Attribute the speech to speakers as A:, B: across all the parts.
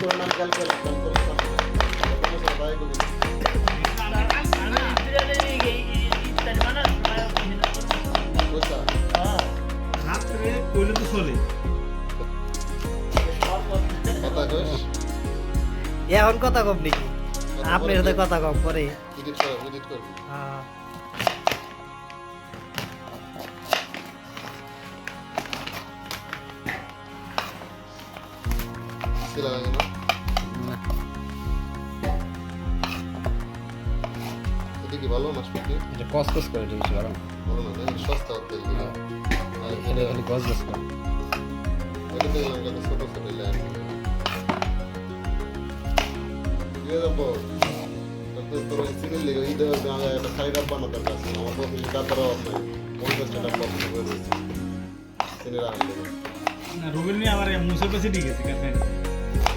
A: তারপরে রানিং করে দিলি
B: রাত্রে কইলে তো চলে
A: এখন কথা কম নাকি? আপনার সাথে কথা কম করে। হ্যাঁ।
C: ভালো মাছ পেটি
D: এটা কসকস করে এটা বেশি গরম
C: ভালো না না সস্তা তেল দিলে আর
D: এটা খালি গসগস করে
C: এটা দেখলাম কত ছোট ছোট লাইন দিয়ে দেবো তারপরে তোর ওই সিনের লেগে ঈদে আমি একটা সাইড আপ বানাতে পারছি আমার তো কিছু তার অভাব নাই ওই তো সেটা পছন্দ করে দিয়েছি সিনের আসলে
B: না রবিন নিয়ে আমার মুসের কাছে ঠিক আছে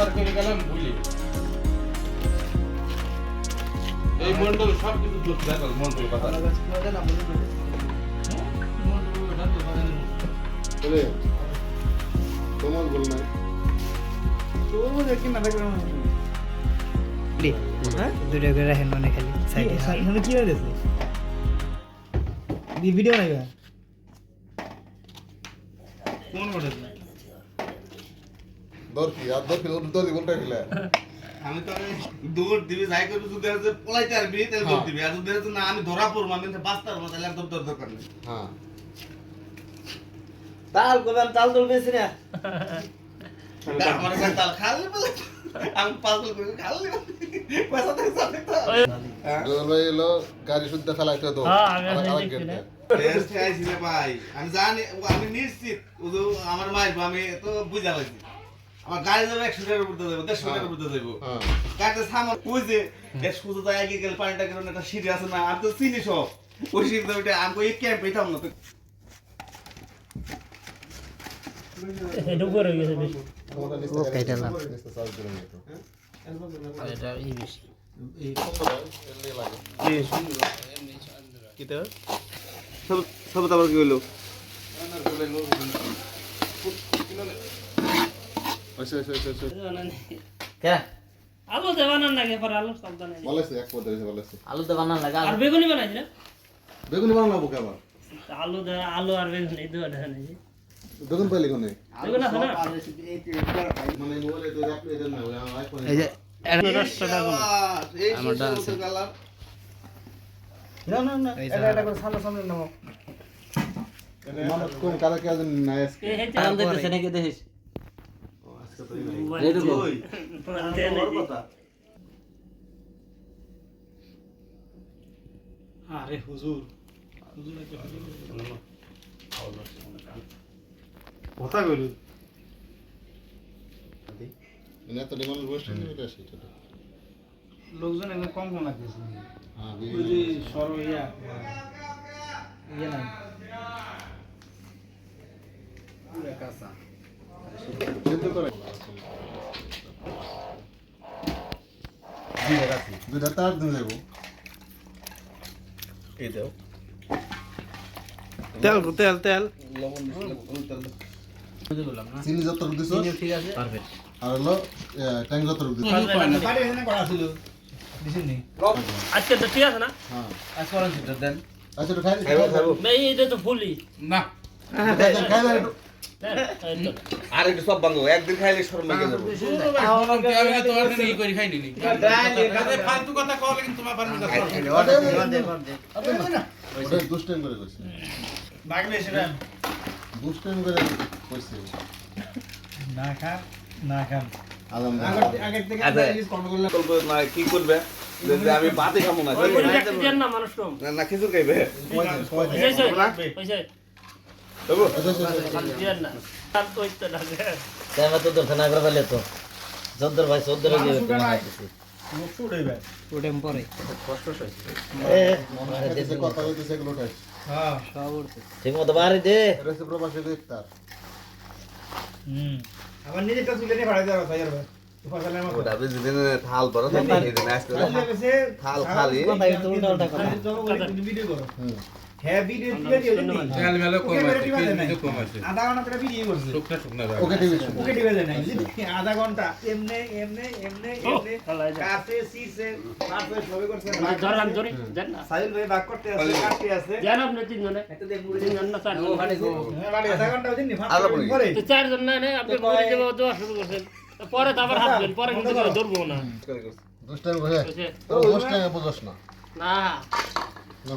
D: তিনবার করে গেলাম ভুলি এই মন্ডল সব কিছু দোষ দেখো মন্ডল কথা।
C: তোমার বল নাই।
A: দুটো করে রাখেন মানে খালি সাইডে
B: এখানে কি হয়েছে ভিডিও নাই কোন ওটা
C: দরকি আর দরকি দরকি বলটা খেলে
E: আমি তো দৌড় দিবি যাই করবি যদি পলাইতে পারবি তাহলে দৌড় দিবি। আর যদি না আমি ধরা পড়ব আমি বাঁচতে পারব তাহলে একদম তোর দরকার নেই।
C: হ্যাঁ।
A: তাল কোবান তাল তুলবেছি না।
E: আমার কাছে তাল খালি বলে আমি পাগল করে খালি পয়সা থেকে সাথে তো।
C: ভাই এলো গাড়ি শুদ্ধ ফেলাইতে তো।
A: হ্যাঁ।
E: টেস্ট ভাই আমি জানি আমি নিশ্চিত আমার মাইব আমি তো বুঝা লাগছি আমার গাড়ি যাবে একশো টাকার উপর দিয়ে যাব দেড়শো টাকার উপর দিয়ে যাব
C: হ্যাঁ।
E: কাটে সামান ওই যে সুতো তো এগিয়ে গেলে পানিটা গেলে একটা সিঁড়ি আছে না আমি তো চিনি সব। ওই ওইটা আমি ক্যাম্প পেতাম না তো।
C: আমাদের নিচে
A: ও,
C: গাড়ি
A: কেটেলাম।
C: নিচে চার্জ করে নিত।
A: এটা এই বেশি।
C: কত ভাই? এর নিয়ে লাগে।
E: কি তো? সব সব তারপর কি হলো?
C: আচ্ছা, আচ্ছা, আচ্ছা, আচ্ছা।
F: কে
G: আলু দে বানান লাগে পরে আলু সব নাই
C: ভালো আছে, এক পদ হয়েছে, ভালো আছে।
F: আলু তো বানান লাগে
G: আর বেগুনি বানাইছি না
C: বেগুনি বানাবো কে আবার?
G: আলু দে আলু আর বেগুনি দুটো দেখানি
C: বেগুন পাইলি কোনে?
G: বেগুন আছে না
C: মানে মোবাইলে তো আপনি দেন না, ওই আমার iPhone এ
A: এই যে
D: আমারটা আছে।
B: না না না এটা এটা করে সামনে সামনে নাও
C: মানুষ কোন কালার কে আছেন না আজকে?
G: এই হেতে
F: নাকি দেখিস
C: ও, আজকে তো এই নাই।
F: এইটুকু
E: ওই কথা
B: আরে হুজুর। হুজুর কথা কইলো।
C: মানে এত ডিমান্ড বসে এটা সেটা।
B: লোকজন এখানে কম কম লাগতেছে।
C: হ্যাঁ,
B: ওই যে সর ইয়া ইয়ে নাই।
C: সিদ্ধ করে। দুইটা তার দিয়ে দেবো।
A: তেল তেল তেল।
C: চিনি যত দিছ।
F: ঠিক আছে?
C: আর হলো ট্যাং যত দিছ।
B: বাড়ি এখানে করা ছিল। দিছেন
G: আজকে তো ঠিক আছে না?
C: হ্যাঁ।
E: আজকে অরেঞ্জ দেন।
C: আচ্ছা একটু খাই
E: খাইবো খাইবো।
G: এই এটা তো ফুলি।
D: না।
C: খাই দেন,
E: আর একটু সব একদিন খাইলে শরম লেগে যাব।
D: আমি তো তোমার ই করে খাইনি নি। ফালতু কথা কলে কিন্তু তোমার পারবি না
C: ওটা দুষ্টামি করে করছে।
B: ভাগলে সেটা
C: দুষ্টামি করে করছে।
B: না খান না খান
C: আলহামদুলিল্লাহ।
B: আগের আগের থেকে
E: আচ্ছা।
B: কন্ট্রোল করলাম
E: বলব না কি করবে? আমি ভাতই খাব না। খিচুড়ি খাইবে।
F: ঠিক মতো বাড়ি দে
C: প্রবাসী ইফতার।
B: হুম আবার নিজেরটা তুলে নিয়ে ভাড়া দেওয়া আর
E: বড় থাল খালি
B: আধা ঘণ্টা এমনে এমনে এমনে এমনে। কাছে সিসে
G: ধরি না।
B: সাহিল ভাই করতে আছে কাটতে আছে
G: জান আপনি তিনজনে। তিনজন না
B: আধা দিন। পরে।
G: তো চারজন না আপনি মুড়ি দেবো দেওয়া শুরু করছেন। পরে তো আবার হাসবেন পরে কিন্তু ধরবো না।
C: না।
G: না।